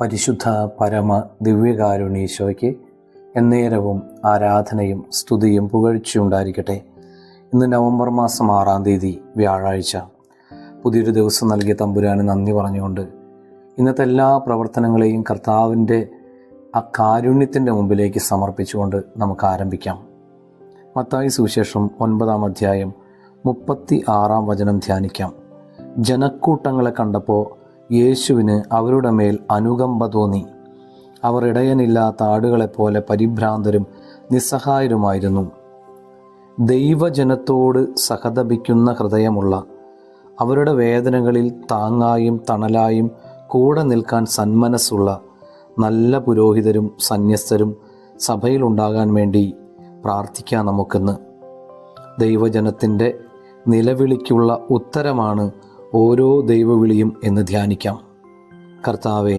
പരിശുദ്ധ പരമ ദിവ്യകാരുണീശോയ്ക്ക് എന്നേരവും ആരാധനയും സ്തുതിയും പുകഴ്ചയുണ്ടായിരിക്കട്ടെ ഇന്ന് നവംബർ മാസം ആറാം തീയതി വ്യാഴാഴ്ച. പുതിയൊരു ദിവസം നൽകിയ തമ്പുരാന് നന്ദി പറഞ്ഞുകൊണ്ട് ഇന്നത്തെ എല്ലാ പ്രവർത്തനങ്ങളെയും കർത്താവിന്റെ ആ കാരുണ്യത്തിന്റെ മുമ്പിലേക്ക് സമർപ്പിച്ചുകൊണ്ട് നമുക്ക് ആരംഭിക്കാം. മത്തായി സുവിശേഷം ഒൻപതാം അധ്യായം മുപ്പത്തി ആറാം വചനം ധ്യാനിക്കാം. ജനക്കൂട്ടങ്ങളെ കണ്ടപ്പോൾ യേശുവിന് അവരുടെ മേൽ അനുകമ്പ തോന്നി. അവർ ഇടയനില്ലാത്ത ആടുകളെപ്പോലെ പരിഭ്രാന്തരും നിസ്സഹായരുമായിരുന്നു. ദൈവജനത്തോട് സഹതപിക്കുന്ന ഹൃദയമുള്ള അവരുടെ വേദനകളിൽ താങ്ങായും തണലായും കൂടെ നിൽക്കാൻ സന്മനസ്സുള്ള നല്ല പുരോഹിതരും സന്യസ്തരും സഭയിലുണ്ടാകാൻ വേണ്ടി പ്രാർത്ഥിക്കാം നമുക്കിന്ന്. ദൈവജനത്തിന്റെ നിലവിളിക്കുള്ള ഉത്തരമാണ് ഓരോ ദൈവവിളിയും എന്ന് ധ്യാനിക്കാം. കർത്താവെ